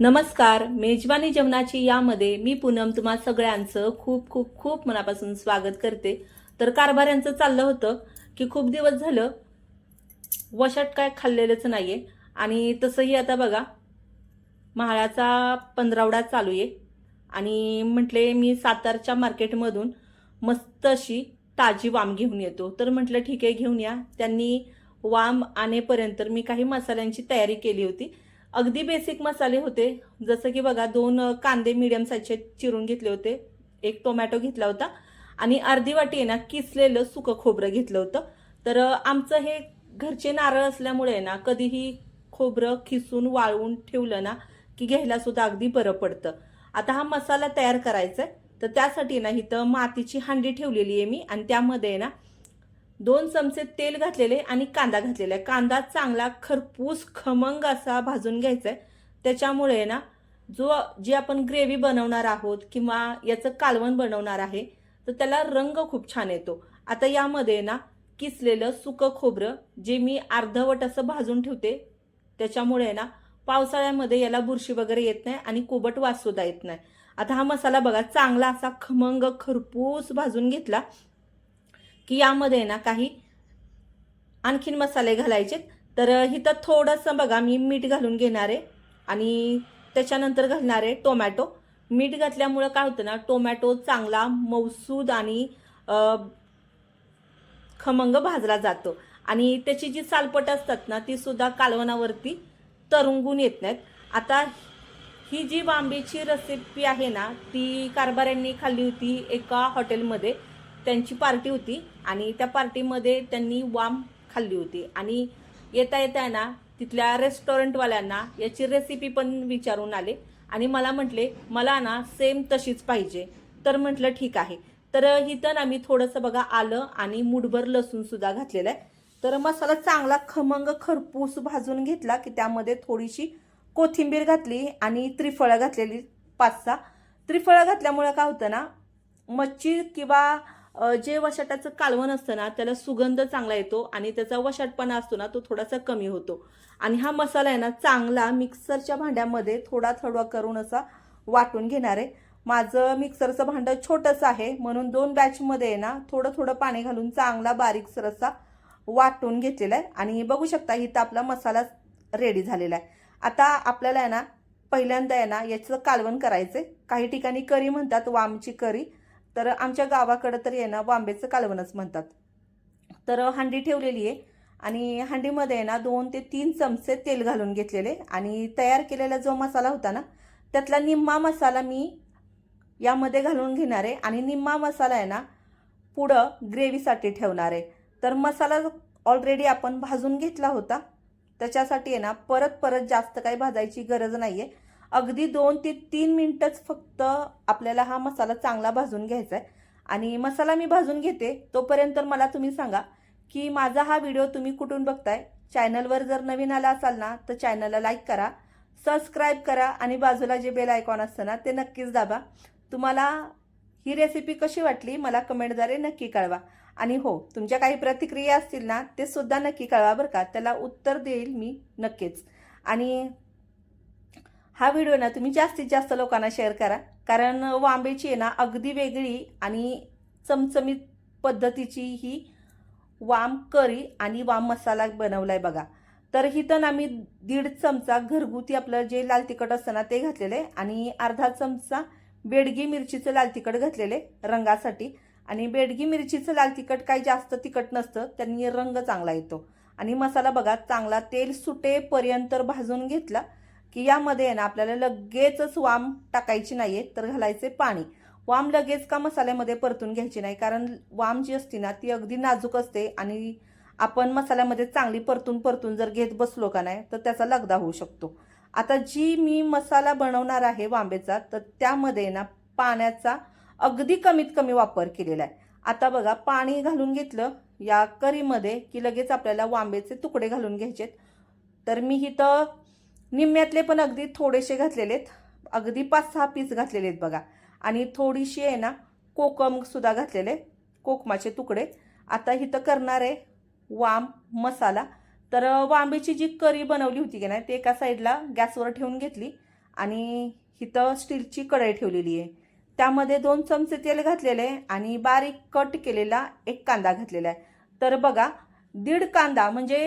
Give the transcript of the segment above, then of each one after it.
नमस्कार मेजवानी जेवणाची यामध्ये मी पूनम तुम्हा सगळ्यांचं खूप खूप खूप मनापासून स्वागत करते. तर कारभाऱ्यांचं चाललं होतं की खूप दिवस झालं वशाट काय खाल्लेलंच नाही आहे आणि तसंही आता बघा महाळाचा पंधरावडा चालू आहे. आणि म्हटले मी सातारच्या मार्केटमधून मस्त अशी ताजी वाम घेऊन येतो. तर म्हटलं ठीक आहे घेऊन या. त्यांनी वाम आणेपर्यंत मी काही मसाल्यांची तयारी केली होती. अगदी बेसिक मसाले होते. जसं की बघा दोन कांदे मिडियम साईजचे चिरून घेतले होते. एक टोमॅटो घेतला होता. आणि अर्धी वाटी आहे ना किसलेलं सुकं खोबरं घेतलं होतं. तर आमचं हे घरचे नारळ असल्यामुळे आहे ना कधीही खोबरं खिसून वाळवून ठेवलं ना की घ्यायला सुद्धा अगदी बरं पडतं. आता हा मसाला तयार करायचा आहे तर त्यासाठी ना इथं मातीची हांडी ठेवलेली आहे मी. आणि त्यामध्ये आहे ना दोन चमचे तेल घातलेले आणि कांदा घातलेला आहे. कांदा चांगला खरपूस खमंग असा भाजून घ्यायचा आहे. त्याच्यामुळे आहे ना जो जी आपण ग्रेव्ही बनवणार आहोत किंवा याचं कालवण बनवणार आहे तर त्याला रंग खूप छान येतो. आता यामध्ये ना किसलेलं सुकं खोबरं जे मी अर्धवट असं भाजून ठेवते त्याच्यामुळे आहे ना पावसाळ्यामध्ये याला बुरशी वगैरे येत नाही आणि कोबट वाससुद्धा येत नाही. आता हा मसाला बघा चांगला असा खमंग खरपूस भाजून घेतला की यामध्ये ना काही आणखीन मसाले घालायचे तर इथं थोडंसं बघा मी मीठ घालून घेणार आहे. आणि त्याच्यानंतर घालणार आहे टोमॅटो. मीठ घातल्यामुळं काय होतं ना टोमॅटो चांगला मौसूद आणि खमंग भाजला जातो. आणि त्याची जी सालपट असतात ना ती सुद्धा कालवणावरती तरंगून येत नाहीत. आता ही जी वांबीची रेसिपी आहे ना ती कारभाऱ्यांनी खाल्ली होती एका हॉटेलमध्ये त्यांची पार्टी होती आणि त्या पार्टीमध्ये त्यांनी वाम खाल्ली होती. आणि येता येता आहे ना तिथल्या रेस्टॉरंटवाल्यांना याची रेसिपी पण विचारून आले. आणि मला म्हटले मला ना सेम तशीच पाहिजे. तर म्हटलं ठीक आहे. तर इथं ना मी थोडंसं बघा आलं आणि मुठभर लसूणसुद्धा घातलेलं आहे. तर मसाला चांगला खमंग खरपूस भाजून घेतला की त्यामध्ये थोडीशी कोथिंबीर घातली आणि त्रिफळं घातलेली पाच सहा. त्रिफळं घातल्यामुळं काय होतं ना मच्छी किंवा जे वशाटाचं कालवण असतं ना त्याला सुगंध चांगला येतो आणि त्याचा वशाटपणा असतो ना तो थोडासा कमी होतो. आणि हा मसाला आहे ना चांगला मिक्सरच्या भांड्यामध्ये थोडा थोडा करून असा वाटून घेणार आहे. माझं मिक्सरचं भांडं छोटंसं आहे म्हणून दोन बॅचमध्ये आहे ना थोडं थोडं पाणी घालून चांगला बारीकसर असा वाटून घेतलेला आहे. आणि बघू शकता इथं आपला मसाला रेडी झालेला आहे. आता आपल्याला आहे ना पहिल्यांदा आहे ना याचं कालवण करायचं काही ठिकाणी करी म्हणतात वामची करी. तर आमच्या गावाकडं तर ना वांब्याचं कालवणच म्हणतात. तर हांडी ठेवलेली आहे आणि हांडीमध्ये आहे ना दोन ते तीन चमचे तेल घालून घेतलेले आणि तयार केलेला जो मसाला होता ना त्यातला निम्मा मसाला मी यामध्ये घालून घेणार आहे आणि निम्मा मसाला आहे ना पुढं ग्रेव्हीसाठी ठेवणार आहे. तर मसाला ऑलरेडी आपण भाजून घेतला होता. त्याच्यासाठी आहे ना परत परत जास्त काही भाजायची गरज नाही आहे अगदी दोन ते तीन मिनटंच फक्त आपल्याला हा मसाला चांगला भाजून घ्यायचा आहे आणि मसाला मी भाजून घेते तोपर्यंत मला तुम्ही सांगा की माझा हा व्हिडिओ तुम्ही कुठून बघताय? चॅनलवर जर नवीन आला असाल ना तर चॅनलला लाईक करा सबस्क्राईब करा आणि बाजूला जे बेल आयकॉन असतं ना ते नक्कीच दाबा. तुम्हाला ही रेसिपी कशी वाटली मला कमेंटद्वारे नक्की कळवा. आणि हो तुमच्या काही प्रतिक्रिया असतील ना ते सुद्धा नक्की कळवा बरं का. त्याला उत्तर देईल मी नक्कीच. आणि हा व्हिडिओ ना तुम्ही जास्तीत जास्त लोकांना शेअर करा. कारण वांबेची आहे ना अगदी वेगळी आणि चमचमीत पद्धतीची ही वाम करी आणि वाम मसाला बनवला आहे बघा. तर ही ना मी दीड चमचा घरगुती आपलं जे लाल तिखट असतं ना ते घातलेलं आहे आणि अर्धा चमचा बेडगी मिरचीचं लाल तिखट घातलेले रंगासाठी. आणि बेडगी मिरचीचं लाल तिखट काही जास्त तिखट नसतं त्यांनी रंग चांगला येतो. आणि मसाला बघा चांगला तेल सुटेपर्यंत भाजून घेतला. की यामध्ये आहे ना आपल्याला लगेचच वाम टाकायची नाही आहे तर घालायचे पाणी. वाम लगेच का मसाल्यामध्ये परतून घ्यायची नाही कारण वाम जी असते ना ती अगदी नाजूक असते आणि आपण मसाल्यामध्ये चांगली परतून परतून जर घेत बसलो का नाही तर त्याचा लगदा होऊ शकतो. आता जी मी मसाला बनवणार आहे वांबेचा तर त्यामध्ये ना पाण्याचा अगदी कमीत कमी वापर केलेला आहे. आता बघा पाणी घालून घेतलं या करीमध्ये की लगेच आपल्याला वांबेचे तुकडे घालून घ्यायचेत. तर मी इथं निम्म्यातले पण अगदी थोडेसे घातलेले आहेत अगदी पाच सहा पीस घातलेले आहेत बघा. आणि थोडीशी आहे ना कोकमसुद्धा घातलेले. कोकमाचे तुकडे. आता इथं करणार आहे वाम मसाला. तर वांबीची जी करी बनवली होती की नाही ते एका साईडला गॅसवर ठेवून घेतली. आणि इथं स्टीलची कढई ठेवलेली आहे. त्यामध्ये दोन चमचे तेल घातलेले आहे आणि बारीक कट केलेला एक कांदा घातलेला आहे. तर बघा दीड कांदा म्हणजे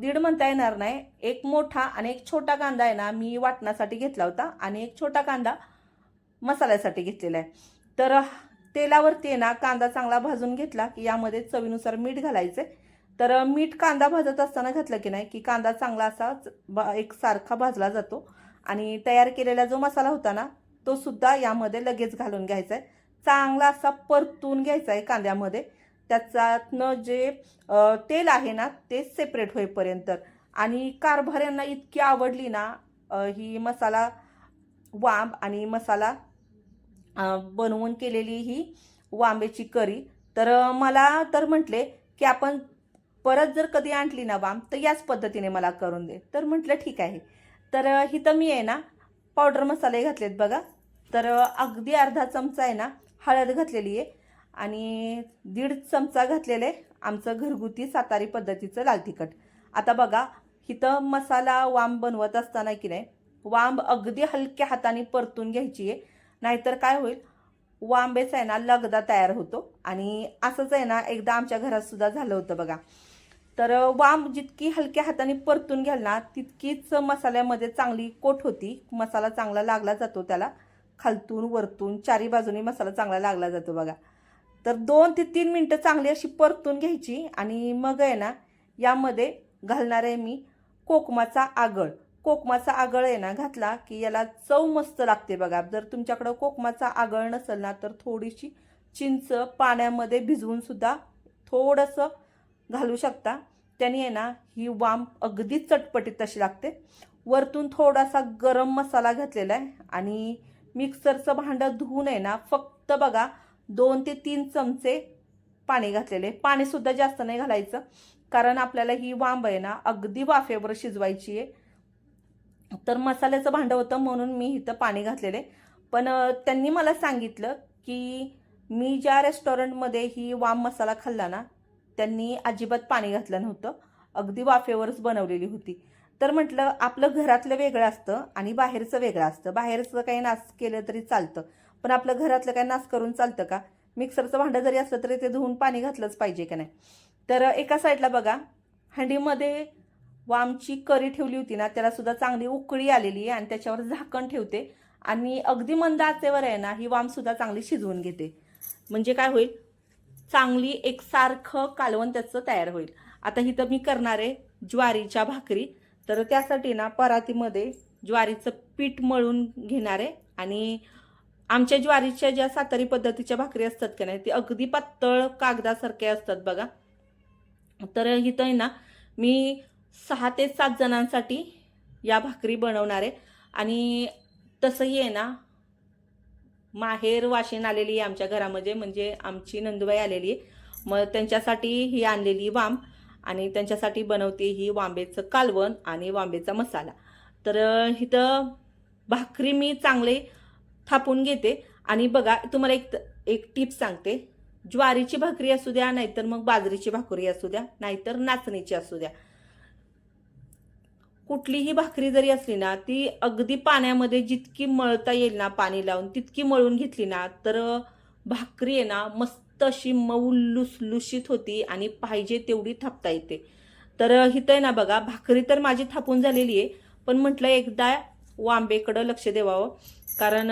दीड म्हणता येणार नाही. एक मोठा आणि एक छोटा कांदा आहे ना मी वाटण्यासाठी घेतला होता आणि एक छोटा कांदा मसाल्यासाठी घेतलेला आहे. तर तेलावरती आहे ना कांदा चांगला भाजून घेतला की यामध्ये चवीनुसार मीठ घालायचं तर मीठ कांदा भाजत असताना घातलं की नाही की कांदा चांगला असा एक सारखा भाजला जातो. आणि तयार केलेला जो मसाला होता ना तो सुद्धा यामध्ये लगेच घालून घ्यायचा आहे चांगला असा परतून घ्यायचा आहे कांद्यामध्ये. त्याच्यातनं जे तेल आहे ना ते सेपरेट होईपर्यंत. आणि कारभाऱ्यांना इतकी आवडली ना ही मसाला वांब आणि मसाला बनवून केलेली ही वांब्याची करी. तर मला तर म्हटले की आपण परत जर कधी आणली ना वांब तर याच पद्धतीने मला करून दे. तर म्हटलं ठीक आहे. तर हिथं इथं मी आहे ना पावडर मसाले घातलेत बघा. तर अगदी अर्धा चमचा आहे ना हळद घातलेली आहे. आणि दीड चमचा घातलेलं आहे आमचं घरगुती सातारी पद्धतीचं लाल तिखट. आता बघा इथं मसाला वांब बनवत असताना की नाही वांब अगदी हलक्या हाताने परतून घ्यायची आहे. नाहीतर काय होईल वांबेच आहे ना लगदा तयार होतो. आणि असंच आहे ना एकदा आमच्या घरात सुद्धा झालं होतं बघा. तर वांब जितकी हलक्या हाताने परतून घ्याल ना तितकीच मसाल्यामध्ये चांगली कोट होती. मसाला चांगला लागला जातो त्याला. खालतून वरतून चारी बाजूनी मसाला चांगला लागला जातो बघा. तर दोन ते तीन मिनटं चांगली अशी परतून घ्यायची आणि मग आहे ना यामध्ये घालणार आहे मी कोकमाचा आगळ. कोकमाचा आगळ आहे ना घातला की याला चव मस्त लागते बघा. जर तुमच्याकडं कोकमाचा आगळ नसेल ना तर थोडीशी चिंच पाण्यामध्ये भिजवून सुद्धा थोडंसं घालू शकता. त्याने आहे ना ही वाम अगदी चटपटीत तशी लागते. वरतून थोडासा गरम मसाला घातलेला आहे आणि मिक्सरचं भांडं धुवून आहे ना फक्त बघा दोन ते तीन चमचे पाणी घातलेले. पाणीसुद्धा जास्त नाही घालायचं. कारण आपल्याला ही वांब आहे ना अगदी वाफेवर शिजवायची आहे. तर मसाल्याचं भांडं होतं म्हणून मी इथं पाणी घातलेले पण त्यांनी मला सांगितलं की मी ज्या रेस्टॉरंटमध्ये ही वाम मसाला खाल्ला ना त्यांनी अजिबात पाणी घातलं नव्हतं. अगदी वाफेवरच बनवलेली होती. तर म्हटलं आपलं घरातलं वेगळं असतं आणि बाहेरचं वेगळं असतं. बाहेरचं काही नास केलं तरी चालतं. पण आपलं घरातलं काय नास करून चालतं का? मिक्सरचं भांडं जरी असलं तरी ते धुवून पाणी घातलंच पाहिजे का नाही? तर एका साईडला बघा हंडीमध्ये वामची करी ठेवली होती ना त्याला सुद्धा चांगली उकळी आलेली आहे आणि त्याच्यावर झाकण ठेवते. आणि अगदी मंद आचेवर आहे ना ही वामसुद्धा चांगली शिजवून घेते. म्हणजे काय होईल? चांगली एकसारखं कालवण त्याचं तयार होईल. आता इथं मी करणार आहे ज्वारीच्या भाकरी. तर त्यासाठी ना परातीमध्ये ज्वारीचं पीठ मळून घेणार आहे आणि आमच्या ज्वारीच्या ज्या सातारी पद्धतीच्या भाकरी असतात का नाही ते अगदी पातळ कागदासारखे असतात बघा. तर इथं आहे ना मी सहा ते सात जणांसाठी या भाकरी बनवणार आहे. आणि तसंही आहे ना माहेर वाशिन आलेली आहे आमच्या घरामध्ये म्हणजे आमची नंदुबाई आलेली आहे. मग त्यांच्यासाठी ही आणलेली वाम आणि त्यांच्यासाठी बनवते ही वांबेचं कालवण आणि वांबेचा मसाला. तर इथं भाकरी मी चांगले थापून घेते. आणि बघा तुम्हाला एक एक टिप सांगते. ज्वारीची भाकरी असू द्या नाहीतर मग बाजरीची भाकरी असू द्या नाहीतर नाचणीची असू द्या. कुठलीही भाकरी जरी असली ना ती अगदी पाण्यामध्ये जितकी मळता येईल ना पाणी लावून तितकी मळून घेतली ना तर भाकरी आहे ना मस्त अशी मऊ लुसलुशीत होती आणि पाहिजे तेवढी थापता येते. तर इथं आहे ना बघा भाकरी तर माझी थापून झालेली आहे पण म्हटलं एकदा वांबेकडं लक्ष देवावं. कारण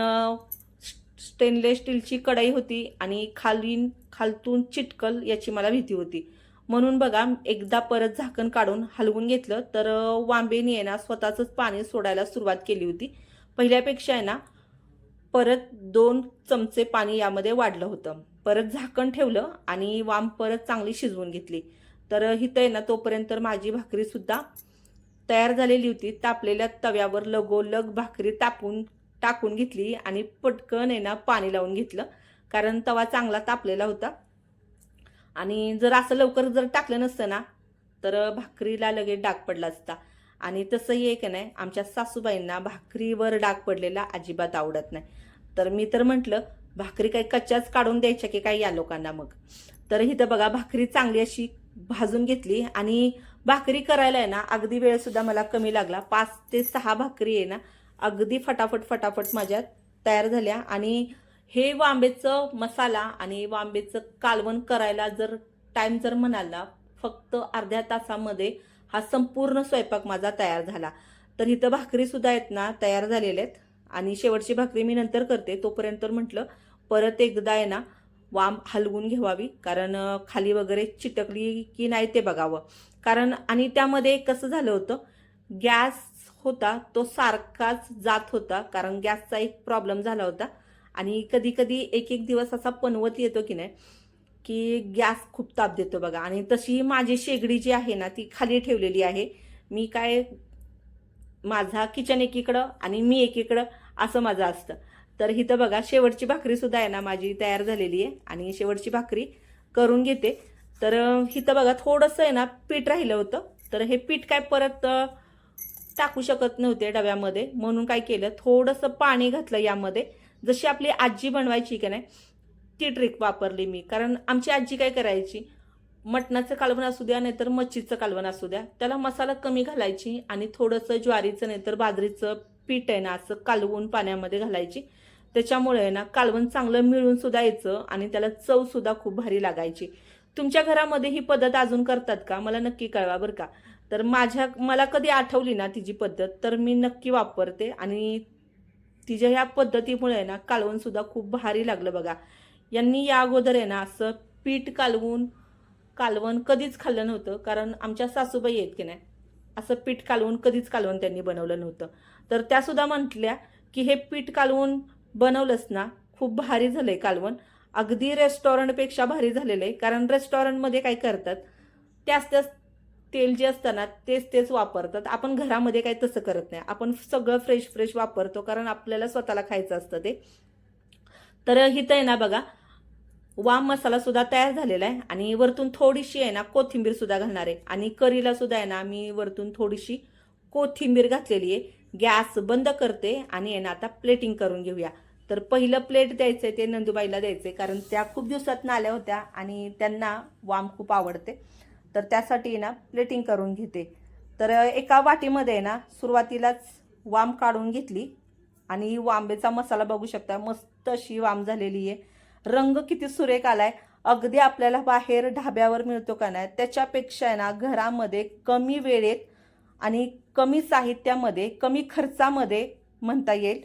स्टेनलेस स्टीलची कढाई होती आणि खालीन खालतून चिटकल याची मला भीती होती. म्हणून बघा एकदा परत झाकण काढून हलवून घेतलं तर वांबेने आहे ना स्वतःचंच पाणी सोडायला सुरुवात केली होती. पहिल्यापेक्षा आहे ना परत दोन चमचे पाणी यामध्ये वाढलं होतं. परत झाकण ठेवलं आणि वाम परत चांगली शिजवून घेतली. तर हिथं आहे ना तोपर्यंत माझी भाकरीसुद्धा तयार झालेली होती तापलेल्या तव्यावर लगोलग भाकरी तापून टाकून घेतली आणि पटकन आहे ना पाणी लावून घेतलं कारण तवा चांगला तापलेला होता. आणि जर असं लवकर जर टाकलं नसतं ना तर भाकरीला लगेच डाग पडला असता. आणि तसंही आहे का नाही आमच्या सासूबाईंना भाकरीवर डाग पडलेला अजिबात आवडत नाही. तर मी तर म्हटलं भाकरी काही कच्च्याच काढून द्यायच्या की काय या लोकांना मग? तर इथं बघा भाकरी चांगली अशी भाजून घेतली आणि भाकरी करायला आहे ना अगदी वेळसुद्धा मला कमी लागला. पाच ते सहा भाकरी आहे ना अगदी फटाफट फटाफट माझ्या तयार झाल्या. आणि हे वांबेचं मसाला आणि वांबेचं कालवण करायला जर टाईम जर म्हणाल ना फक्त अर्ध्या तासामध्ये हा संपूर्ण स्वयंपाक माझा तयार झाला. तर इथं भाकरीसुद्धा आहेत ना तयार झालेल्या आहेत. आणि शेवटची भाकरी मी नंतर करते. तोपर्यंत म्हटलं परत एकदा आहे ना वाम हलवून घ्यावी कारण खाली वगैरे चिटकली की नाही ते बघावं. कारण आणि त्यामध्ये कसं झालं होतं गॅस होता तो सारखाच जात होता. कारण गॅसचा एक प्रॉब्लेम झाला होता. आणि कधी कधी एक एक दिवस असा पनवत येतो की नाही की गॅस खूप ताप देतो बघा. आणि तशी माझी शेगडी जी आहे ना ती खाली ठेवलेली आहे. मी काय माझा किचन एकीकडं आणि मी एकीकडं असं माझं असतं. तर इथं बघा शेवटची भाकरी सुद्धा आहे ना माझी तयार झालेली आहे. आणि शेवटची भाकरी करून घेते. तर इथं बघा थोडंसं आहे ना पीठ राहिलं होतं. तर हे पीठ काय परत टाकू शकत नव्हते डब्यामध्ये. म्हणून काय केलं थोडंसं पाणी घातलं यामध्ये. जशी आपली आजी बनवायची की नाही ती ट्रिक वापरली मी. कारण आमची आजी काय करायची मटणाचं कालवण असू द्या नाहीतर मच्छीचं कालवण असू द्या त्याला मसाला कमी घालायची आणि थोडंसं ज्वारीचं नाहीतर बाजरीचं पीठ आहे ना असं कालवून पाण्यामध्ये घालायची. त्याच्यामुळे आहे ना कालवण चांगलं मिळून सुद्धा यायचं आणि त्याला चव सुद्धा खूप भारी लागायची. तुमच्या घरामध्ये ही पद्धत अजून करतात का? मला नक्की कळवा बरं का. तर माझ्या मला कधी आठवली ना तिची पद्धत तर मी नक्की वापरते आणि तिच्या ह्या पद्धतीमुळे आहे ना कालवण सुद्धा खूप भारी लागलं बघा. यांनी या अगोदर आहे ना असं पीठ कालवून कालवण कधीच खाल्लं नव्हतं कारण आमच्या सासूबाई आहेत की नाही असं पीठ कालवून कधीच कालवण त्यांनी बनवलं नव्हतं. तर त्यासुद्धा म्हटल्या की हे पीठ कालवून बनवलंच ना खूप भारी झालं आहे कालवण. अगदी रेस्टॉरंटपेक्षा भारी झालेलं आहे कारण रेस्टॉरंटमध्ये काय करतात त्याच त्याच तेल जे असतं ना तेच तेच वापरतात. आपण घरामध्ये काही तसं करत नाही. आपण सगळं फ्रेश फ्रेश वापरतो कारण आपल्याला स्वतःला खायचं असतं ते. तर इथं आहे ना बघा वाम मसाला सुद्धा तयार झालेला आहे आणि वरतून थोडीशी आहे ना कोथिंबीर सुद्धा घालणार आहे. आणि करीला सुद्धा आहे ना मी वरतून थोडीशी कोथिंबीर घातलेली आहे. गॅस बंद करते आणि आहे ना आता प्लेटिंग करून घेऊया. तर पहिलं प्लेट द्यायचं आहे ते नंदुबाईला द्यायचं आहे कारण त्या खूप दिवसातून आल्या होत्या आणि त्यांना वाम खूप आवडते. तर त्यासाठी ना प्लेटिंग करून घेते. तर एका वाटीमध्ये आहे ना सुरुवातीलाच वाम काढून घेतली आणि वांबेचा मसाला बघू शकता मस्त अशी वाम झालेली आहे. रंग किती सुरेख आलाय. अगदी आपल्याला बाहेर ढाब्यावर मिळतो का नाही त्याच्यापेक्षा आहे ना घरामध्ये कमी वेळेत आणि कमी साहित्यामध्ये कमी खर्चामध्ये म्हणता येईल.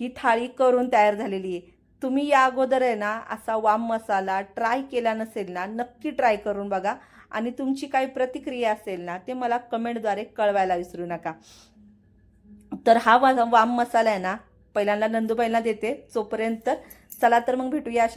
ही थाळी करून तयार झालेली आहे. तुम्ही या अगोदर आहे ना असा वाम मसाला ट्राय केला नसेल ना नक्की ट्राय करून बघा. आणि तुमची काही प्रतिक्रिया असेल ना ते मला कमेंटद्वारे कळवायला विसरू नका. तर हा वा वाम मसाला आहे ना पहिल्यांदा नंदूबाईंना देते जोपर्यंत. चला तर मग भेटूया अशा